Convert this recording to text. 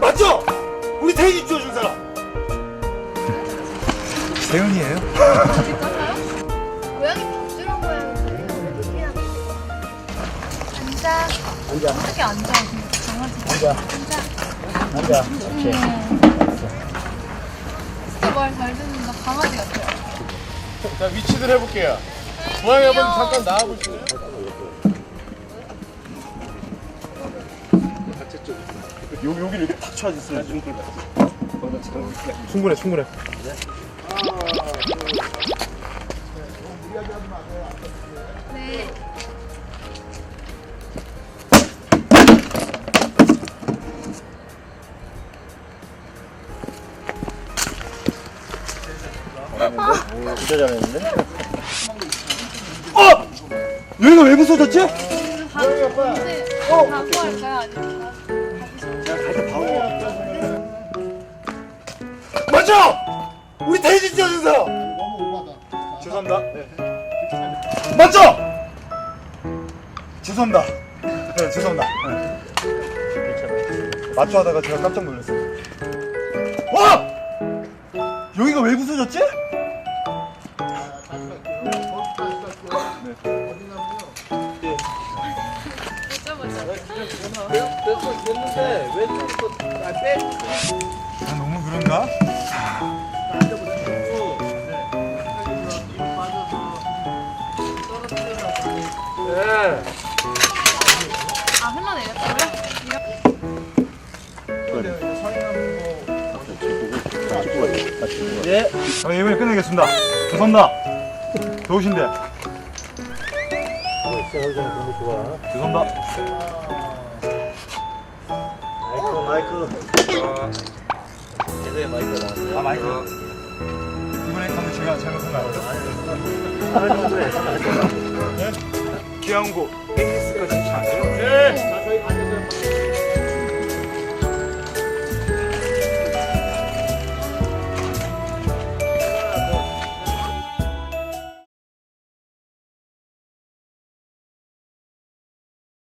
맞죠? 우리 태인이 쥐어준 사람. 세윤이에요? 고양이 벽지런 고양인데 앉아 앉아 어떻게 앉아 강아지 앉아 앉아 앉아 진짜 말 잘 듣는다 강아지 같아요 자 위치들 해볼게요. 고양이 한번 잠깐 나와보실래요? 여기 여기 이렇게 탁 쳐졌어요. 충분해 충분해. 네 진짜 잘했는데? 어! 여기가 왜 부서졌지? 밥 이제 반모할까요 아니면 맞죠? 우리 태인이 쥐어준 사람. 죄송합니다. 네. 맞죠? 죄송합니다. 네, 죄송합니다. 네. 맞죠 하다가 제가 깜짝 놀랐어요. 와! 여기가 왜 부서졌지? 아, 너무 그런가? 아 흘러내렸어요? 예. 아, 이번에 끝내겠습니다. 죄송합니다. 좋으신데. 죄송합니다. 마이크, 마이크. 아, 마이크. 이번에 감독 제가 잘못한 거 아니죠? 네? 기왕고 엑스까지 차. 예.